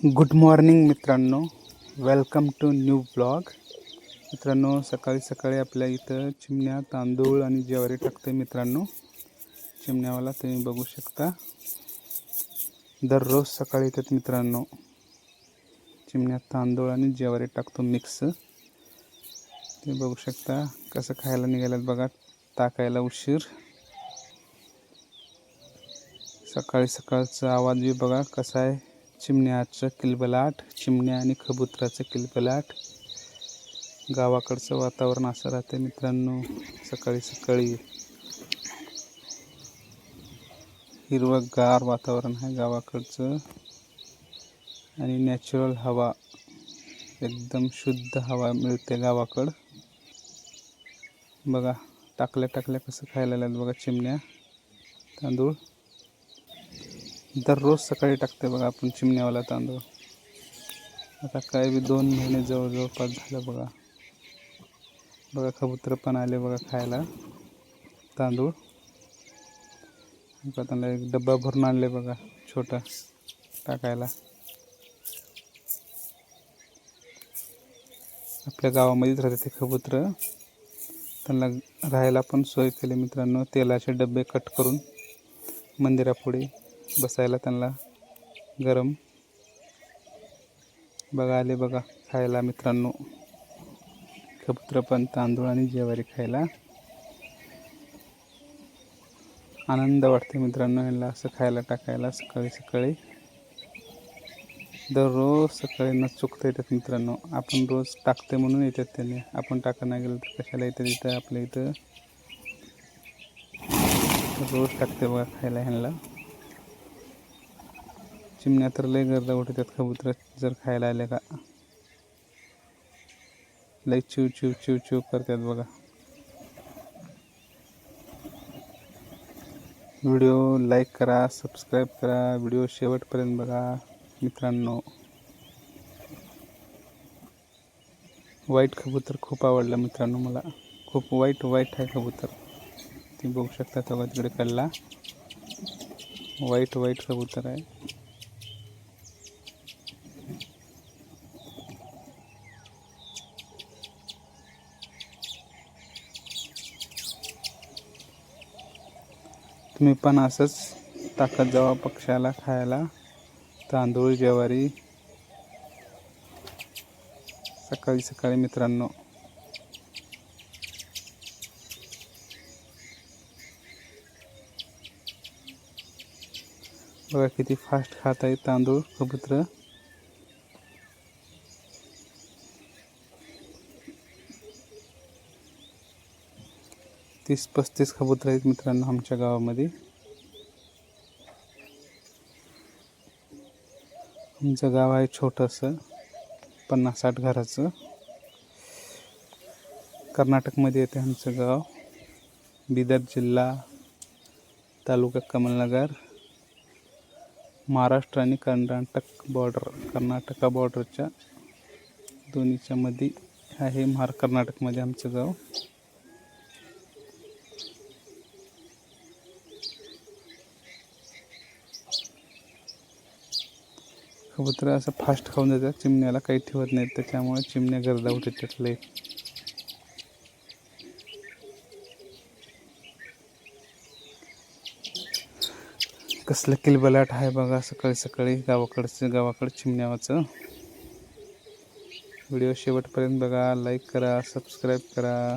Good morning मित्रांनो. Welcome to new blog मित्रांनो सकाळी सकाळी आपल्या इथं चिमण्या तांदूळ आणि ज्वारी टाकते मित्रांनो. चिमण्यावाला तुम्ही बघू शकता. दररोज सकाळी येतात मित्रांनो चिमण्या तांदूळ आणि ज्वारी टाकतो मिक्स तुम्ही बघू शकता कसं खायला निघाल्यात बघा. टाकायला उशीर. सकाळी सकाळचा आवाज बी बघा कसा आहे. चिमण्याचं किलबलाट चिमण्या आणि कबुतराचं किलबलाट. गावाकडचं वातावरण असं राहतं मित्रांनो सकाळी सकाळी. हिरवंगार वातावरण आहे गावाकडचं. आणि नॅचरल हवा एकदम शुद्ध हवा मिळते गावाकडं. बघा टाकल्या टाकल्या कसं खायला लागलं बघा चिमण्या तांदूळ. दररोज सकाळी टाकते बघा आपण चिमण्यावाला तांदूळ. आता काय बी दोन महिने जवळजवळ पाच झालं बघा. बघा कबूतर पण आले बघा खायला. तांदूळ. आता त्यांना एक डब्बा भरून आणले बघा छोटा टाकायला. आपल्या गावामध्येच राहते ते कबूतर. त्यांना राहायला पण सोय केली मित्रांनो. तेलाचे डबे कट करून मंदिरापुढे बसायला त्यांना गरम. बघा आले बघा खायला मित्रांनो. कबूतर पण तांदूळ आणि ज्वारी खायला. आनंद वाटते मित्रांनो यांना असं खायला टाकायला सकाळी सकाळी. दररोज सकाळी न चुकता येतात मित्रांनो. आपण रोज टाकते म्हणून येतात त्याने. आपण टाका नाही गेलं तर कशाला येतात इथं आपल्या इथं? रोज टाकते बघा खायला ह्यांना. चिमण्या तर लय गर्दा उठतात कबूतर. जर खायला आले का? लय चिव चिव चिव चिव करतात बघा. व्हिडिओ लाईक करा सबस्क्राईब करा. व्हिडिओ शेवटपर्यंत बघा मित्रांनो. वाईट कबूतर खूप आवडलं मित्रांनो मला. खूप वाईट वाईट आहे कबूतर. तुम्ही बघू शकता तेव्हा तिकडे कल्ला. वाईट वाईट कबूतर आहे. तुम्ही पण असंच टाकत जावा पक्ष्याला खायला. तांदूळ ज्वारी. सकाळी सकाळी मित्रांनो. बघा किती फास्ट खात आहे तांदूळ कबूतर. तीस पस्तीस कबूतर आहेत मित्रांनो आमच्या गावामध्ये. आमचं गाव आहे छोटंसं पन्नास साठ घराचं. कर्नाटकमध्ये येते आमचं गाव. बिदर जिल्हा तालुका कमलनगर. महाराष्ट्र आणि कर्नाटक बॉर्डर कर्नाटका बॉर्डरच्या दोन्हीच्या मध्ये आहे महार कर्नाटकमध्ये आमचं गाव. कबूतर असं फास्ट खाऊन जातात चिमण्याला काही ठेवत नाहीत. त्याच्यामुळे चिमण्या गर्दा होते त्यातले. कसलं किलबलाट आहे बघा. सकाळी सकाळी गावाकडचं गावाकडं चिमण्यावाचं. व्हिडिओ शेवटपर्यंत बघा. लाईक करा सबस्क्राईब करा.